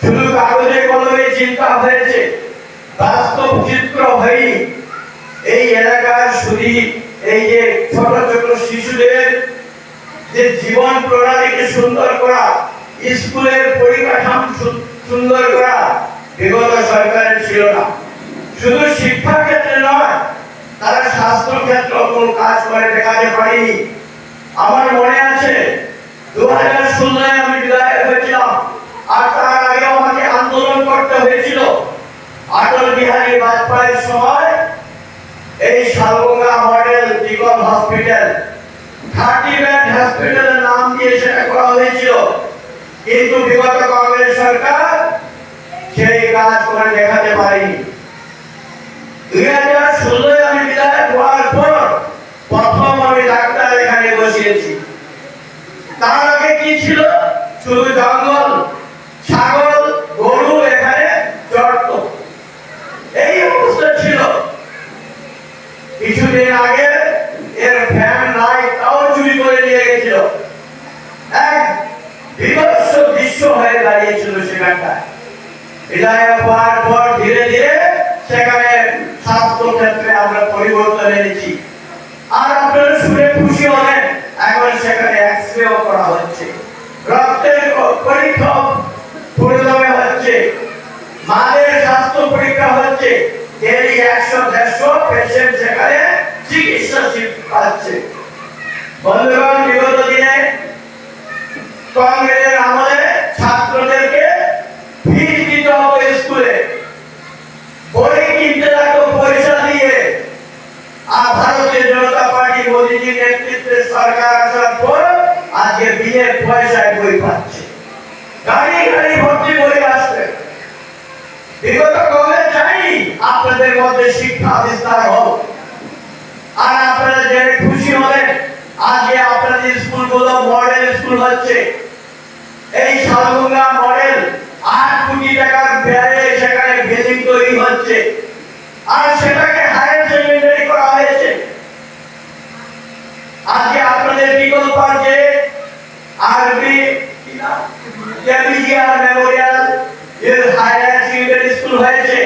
শুধু কাগজে কলমে চিন্তা হয়েছে, বাস্তব চিত্র হয়নি এই এলাকার শুধু এই যে ছোট ছোট শিশুদের যে জীবন প্রণালীকে সুন্দর করা, স্কুলের পরিকাঠামো সুন্দর করা বিগত সরকারের ছিল না। শুধু শিক্ষা ক্ষেত্রে নয়, তারা স্বাস্থ্য ক্ষেত্র কোন কাজ করে দেখাতে পারেনি আমার মনে আছে দু হাজার আমি বিদায় হয়েছিলাম আর তার আগে আমাকে আন্দোলন করতে হয়েছিল বিহারী বাজপেয়ীর সময় এই Shalganga model hospital thirty bed হসপিটালের নাম দিয়ে সেটা করা হয়েছিল। কিন্তু বিগত কংগ্রেস সরকার সেই কাজ করে দেখাতে পারেনি। দুই হাজার ষোলোয় আমি বিদায় হওয়ার পর প্রথম আমি ডাক্তার এখানে বসিয়েছি। তার আগে কি ছিল? শুধু জঙ্গল ছাগল গরু এখানে চড়ত এই অবস্থা ছিল কিছুদিন আগে এর ফ্যান লাইট তাও চুরি করে নিয়ে গেছিল এক বিভৎস দৃশ্য হয়ে দাঁড়িয়েছিল সেখানটায় হওয়ার পর ধীরে ধীরে সেখানে স্বাস্থ্য ক্ষেত্রে আমরা পরিবর্তন এনেছি। আর আপনারা শুনে খুশি হলেন, এখন সেখানে এক্সরেও করা হচ্ছে। রক্তের পরীক্ষা পুরোদমে হচ্ছে। মাদের স্বাস্থ্য পরীক্ষা হচ্ছে। একশো, দেড়শো পেশেন্ট সেখানে চিকিৎসা পাচ্ছে। বন্ধুগণ, বিগত দিনে কংগ্রেসের আমলে ছাত্রদেরকে ফিস দিতে হতো স্কুলে বই কিনতে লাগতো পয়সা দিয়ে আর ভারতীয় জনতা পার্টি নেতৃত্বে সরকার আসার পর আজকে বিয়ের পয়সায় বই পাচ্ছে। গাড়ি গাড়ি ভর্তি বই বিগত কংগ্রেস চাইনি আপনাদের মধ্যে শিক্ষা বিস্তার হোক আর আপনারা জেনে খুশি হলেন আজকে আপনাদের স্কুলগুলো মডেল স্কুল হচ্ছে। এই মডেল আট কোটি টাকার ব্যয়ে সেখানে বিল্ডিং তৈরি হচ্ছে। আর সেটাকে হায়ার সেকেন্ডারি করা হয়েছে আজকে আপনাদের বিকল্প আছে আরবি হায়ার সেকেন্ডারি স্কুল হয়েছে।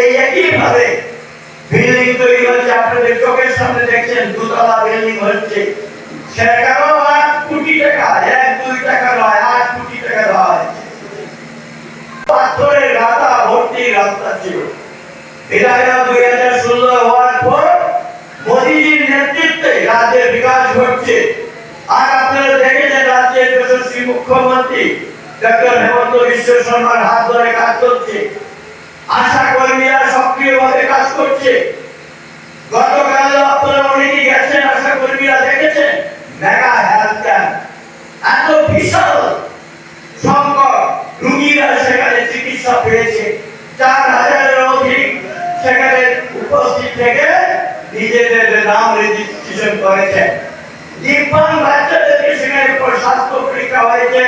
এই বিল্ডিং তৈরি হচ্ছে। আপনাদের চোখের সামনে দেখছেন, দুতলা বিল্ডিং হচ্ছে। সেটারও আট কোটি টাকা দুই টাকা নয় আট কোটি টাকা দেওয়া হয়েছে পাথরের গাদা ভর্তি রাস্তা ছিল গতকাল অনেকেই গেছেন, আশা কর্মীরা দেখেছেন এত বিশাল সংকট, রুগীরা সেখানে চিকিৎসা পেয়েছে। চার হাজারের অধিক সেখানে উপস্থিত থেকে নিজেদের নাম রেজিস্ট্রেশন করেছে দিব্যাঙ্গ বাচ্চাদেরকে সেখানে স্বাস্থ্য পরীক্ষা হয়েছে।